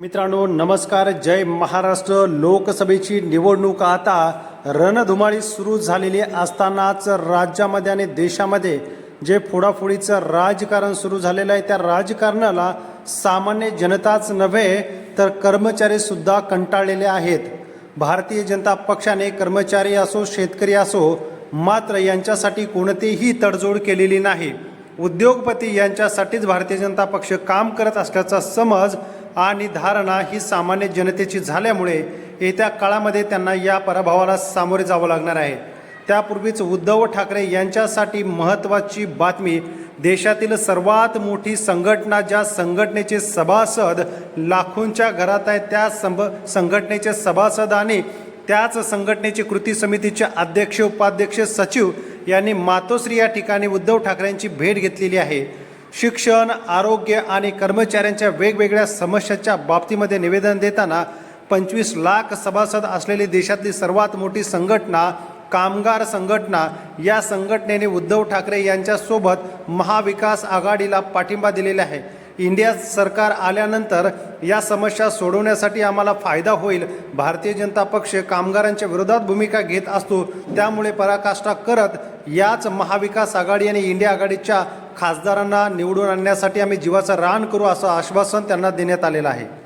मित्रांनो नमस्कार. जय महाराष्ट्र. लोकसभेची निवडणूक आता रणधुमाळी सुरू झालेली असतानाच राज्यामध्ये आणि देशामध्ये जे फोडाफोडीचं राजकारण सुरू झालेलं आहे त्या राजकारणाला सामान्य जनताच नव्हे तर कर्मचारी सुद्धा कंटाळलेले आहेत. भारतीय जनता पक्षाने कर्मचारी असो शेतकरी असो मात्र यांच्यासाठी कोणतीही तडजोड केलेली नाही. उद्योगपती यांच्यासाठीच भारतीय जनता पक्ष काम करत असल्याचा समज आणि धारणा ही सामान्य जनतेची झाल्यामुळे येत्या काळामध्ये त्यांना या पराभवाला सामोरे जावं लागणार आहे. त्यापूर्वीच उद्धव ठाकरे यांच्यासाठी महत्त्वाची बातमी देशातील सर्वात मोठी संघटना ज्या संघटनेचे सभासद लाखोंच्या घरात आहेत त्या संभ संघटनेचे सभासद आणि त्याच संघटनेचे कृती समितीचे अध्यक्ष उपाध्यक्ष सचिव यांनी मातोश्री या ठिकाणी उद्धव ठाकरेंची भेट घेतलेली आहे. शिक्षण आरोग्य आणि कर्मचाऱ्यांच्या वेगवेगळ्या समस्यांच्या बाबतीमध्ये निवेदन देताना पंचवीस लाख सभासद असलेली देशातली सर्वात मोठी संघटना कामगार संघटना या संघटनेने उद्धव ठाकरे यांच्यासोबत महाविकास आघाडीला पाठिंबा दिलेला आहे. इंडिया सरकार आल्यानंतर या समस्या सोडवण्यासाठी आम्हाला फायदा होईल. भारतीय जनता पक्ष कामगारांच्या विरोधात भूमिका घेत असतो. त्यामुळे पराकाष्ठा करत याच महाविकास आघाडी आणि इंडिया आघाडीच्या खासदारांना निवडून आणण्यासाठी आम्ही जीवाचं रान करू असं आश्वासन त्यांना देण्यात आलेलं आहे.